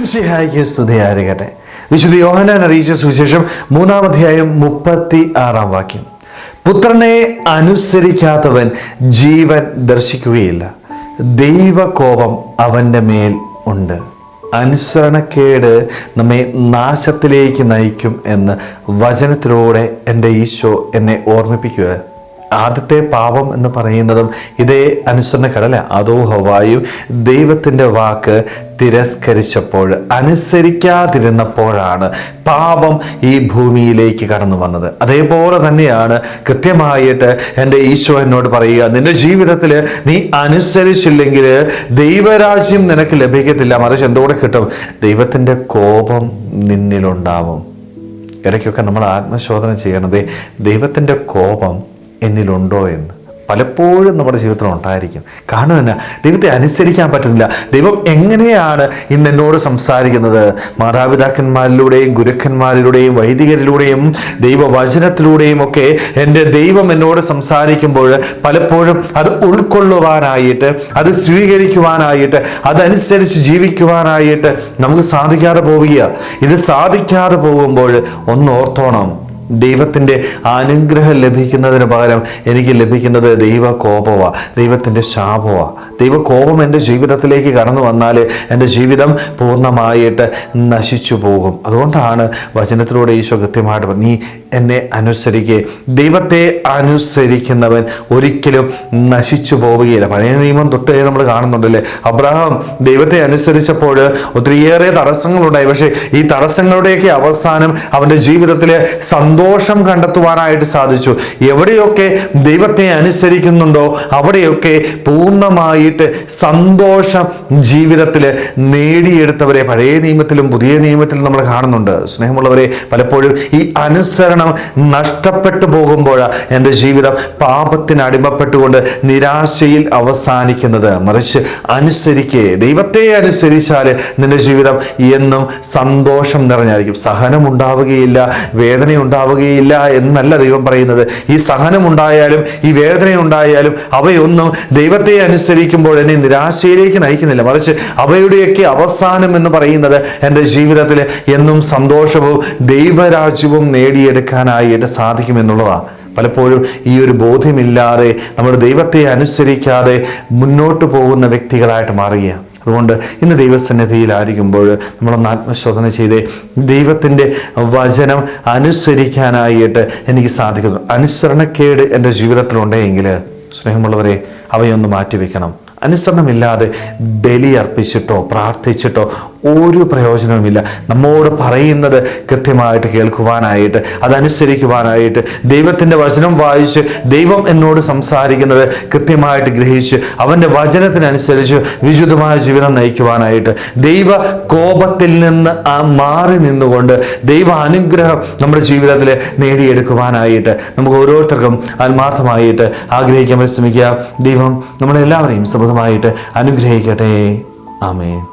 ഈശ്വംസിഹായിക്ക് സ്തുതിയായിരിക്കട്ടെ. വിശുദ്ധ യോഹനാൻ അറിയിച്ച സുവിശേഷം മൂന്നാം അധ്യായം മുപ്പത്തി ആറാം വാക്യം. പുത്രനെ അനുസരിക്കാത്തവൻ ജീവൻ ദർശിക്കുകയില്ല. ദൈവകോപം അവന്റെ മേൽ ഉണ്ട്. അനുസരണക്കേട് നമ്മെ നാശത്തിലേക്ക് നയിക്കും എന്ന് വചനത്തിലൂടെ എന്റെ ഈശോ എന്നെ ഓർമ്മിപ്പിക്കുക. ആദ്യത്തെ പാപം എന്ന് പറയുന്നതും ഇതേ അനുസരണ കടല അതോ ഹവായു ദൈവത്തിന്റെ വാക്ക് തിരസ്കരിച്ചപ്പോൾ അനുസരിക്കാതിരുന്നപ്പോഴാണ് പാപം ഈ ഭൂമിയിലേക്ക് കടന്നു വന്നത്. അതേപോലെ തന്നെയാണ് കൃത്യമായിട്ട് എന്റെ ഈശോ എന്നോട് പറയുക നിന്റെ ജീവിതത്തിൽ നീ അനുസരിച്ചില്ലെങ്കിൽ ദൈവരാജ്യം നിനക്ക് ലഭിക്കത്തില്ല. മറിച്ച് എന്തോടെ കിട്ടും? ദൈവത്തിന്റെ കോപം നിന്നിലുണ്ടാവും. ഇടയ്ക്കൊക്കെ നമ്മൾ ആത്മശോധന ചെയ്യണത് ദൈവത്തിന്റെ കോപം എന്നിലുണ്ടോ എന്ന്. പലപ്പോഴും നമ്മുടെ ജീവിതത്തിൽ ഉണ്ടായിരിക്കും. കാരണം എന്നാ ദൈവത്തെ അനുസരിക്കാൻ പറ്റുന്നില്ല. ദൈവം എങ്ങനെയാണ് ഇന്ന് എന്നോട് സംസാരിക്കുന്നത്? മാതാപിതാക്കന്മാരിലൂടെയും ഗുരുക്കന്മാരിലൂടെയും വൈദികരിലൂടെയും ദൈവവചനത്തിലൂടെയും ഒക്കെ എന്റെ ദൈവം എന്നോട് സംസാരിക്കുമ്പോൾ പലപ്പോഴും അത് ഉൾക്കൊള്ളുവാനായിട്ട് അത് സ്വീകരിക്കുവാനായിട്ട് അതനുസരിച്ച് ജീവിക്കുവാനായിട്ട് നമുക്ക് സാധിക്കാതെ പോവുക ഇത് സാധിക്കാതെ പോകുമ്പോൾ ഒന്ന് ഓർത്തോണം. ദൈവത്തിന്റെ അനുഗ്രഹം ലഭിക്കുന്നതിന് പകരം എനിക്ക് ലഭിക്കുന്നത് ദൈവ കോപമാ ദൈവത്തിന്റെ ശാപമാണ് ദൈവ കോപം എന്റെ ജീവിതത്തിലേക്ക് കടന്നു വന്നാൽ എന്റെ ജീവിതം പൂർണമായിട്ട് നശിച്ചു പോകും. അതുകൊണ്ടാണ് വചനത്തിലൂടെ ഈശോ കൃത്യമായിട്ട് നീ എന്നെ അനുസരിക്കുക ദൈവത്തെ അനുസരിക്കുന്നവൻ ഒരിക്കലും നശിച്ചു പോവുകയില്ല. പഴയ നിയമം തൊട്ടേ നമ്മൾ കാണുന്നുണ്ടല്ലേ? അബ്രഹാം ദൈവത്തെ അനുസരിച്ചപ്പോൾ ഒത്തിരിയേറെ തടസ്സങ്ങളുണ്ടായി. പക്ഷേ ഈ തടസ്സങ്ങളുടെയൊക്കെ അവസാനം അവന്റെ ജീവിതത്തിൽ സന്തോഷം കണ്ടെത്തുവാനായിട്ട് സാധിച്ചു. എവിടെയൊക്കെ ദൈവത്തെ അനുസരിക്കുന്നുണ്ടോ അവിടെയൊക്കെ പൂർണമായിട്ട് സന്തോഷം ജീവിതത്തിൽ നേടിയെടുത്തവരെ പഴയ നിയമത്തിലും പുതിയ നിയമത്തിലും നമ്മൾ കാണുന്നുണ്ട്. സ്നേഹമുള്ളവരെ പലപ്പോഴും ഈ അനുസരണം നഷ്ടപ്പെട്ടു പോകുമ്പോൾ എന്റെ ജീവിതം പാപത്തിന് അടിമപ്പെട്ടുകൊണ്ട് നിരാശയിൽ അവസാനിക്കുന്നത്. മറിച്ച് അനുസരിക്കേ. ദൈവത്തെ അനുസരിച്ചാൽ നിന്റെ ജീവിതം എന്നും സന്തോഷം നിറഞ്ഞായിരിക്കും. സഹനം ഉണ്ടാവുകയില്ല വേദന ഉണ്ടാവുകയില്ല എന്നല്ല ദൈവം പറയുന്നത്. ഈ സഹനം ഉണ്ടായാലും ഈ വേദന ഉണ്ടായാലും അവയൊന്നും ദൈവത്തെ അനുസരിക്കുമ്പോൾ എന്നെ നിരാശയിലേക്ക് നയിക്കുന്നില്ല. മറിച്ച് അവയുടെയൊക്കെ അവസാനം എന്ന് പറയുന്നത് എന്റെ ജീവിതത്തിൽ എന്നും സന്തോഷവും ദൈവരാജ്യവും നേടിയെടുക്കാനായിട്ട് സാധിക്കുമെന്നുള്ളതാണ് പലപ്പോഴും ഈ ഒരു ബോധ്യമില്ലാതെ നമ്മുടെ ദൈവത്തെ അനുസരിക്കാതെ മുന്നോട്ട് പോകുന്ന വ്യക്തികളായിട്ട് മാറുകയാണ്. അതുകൊണ്ട് ഇന്ന് ദൈവസന്നിധിയിലായിരിക്കുമ്പോൾ നമ്മളൊന്ന് ആത്മശോധന ചെയ്ത് ദൈവത്തിന്റെ വചനം അനുസരിക്കാനായിട്ട് എനിക്ക് സാധിക്കുന്നു. അനുസരണക്കേട് എന്റെ ജീവിതത്തിലുണ്ടെങ്കിൽ സ്നേഹമുള്ളവരെ അവയൊന്ന് മാറ്റിവെക്കണം. അനുസരണമില്ലാതെ ബലി അർപ്പിച്ചിട്ടോ പ്രാർത്ഥിച്ചിട്ടോ ഒരു പ്രയോജനവുമില്ല. നമ്മോട് പറയുന്നത് കൃത്യമായിട്ട് കേൾക്കുവാനായിട്ട് അതനുസരിക്കുവാനായിട്ട് ദൈവത്തിന്റെ വചനം വായിച്ച് ദൈവം എന്നോട് സംസാരിക്കുന്നത് കൃത്യമായിട്ട് ഗ്രഹിച്ച് അവന്റെ വചനത്തിനനുസരിച്ച് വിശുദ്ധമായ ജീവിതം നയിക്കുവാനായിട്ട് ദൈവ കോപത്തിൽ നിന്ന് ആ മാറി നിന്നുകൊണ്ട് ദൈവ അനുഗ്രഹം നമ്മുടെ ജീവിതത്തിൽ നേടിയെടുക്കുവാനായിട്ട് നമുക്ക് ഓരോരുത്തർക്കും ആത്മാർത്ഥമായിട്ട് ആഗ്രഹിക്കാൻ പരിശ്രമിക്കുക. ദൈവം നമ്മളെല്ലാവരെയും സമൃദ്ധമായിട്ട് അനുഗ്രഹിക്കട്ടെ. ആമേൻ.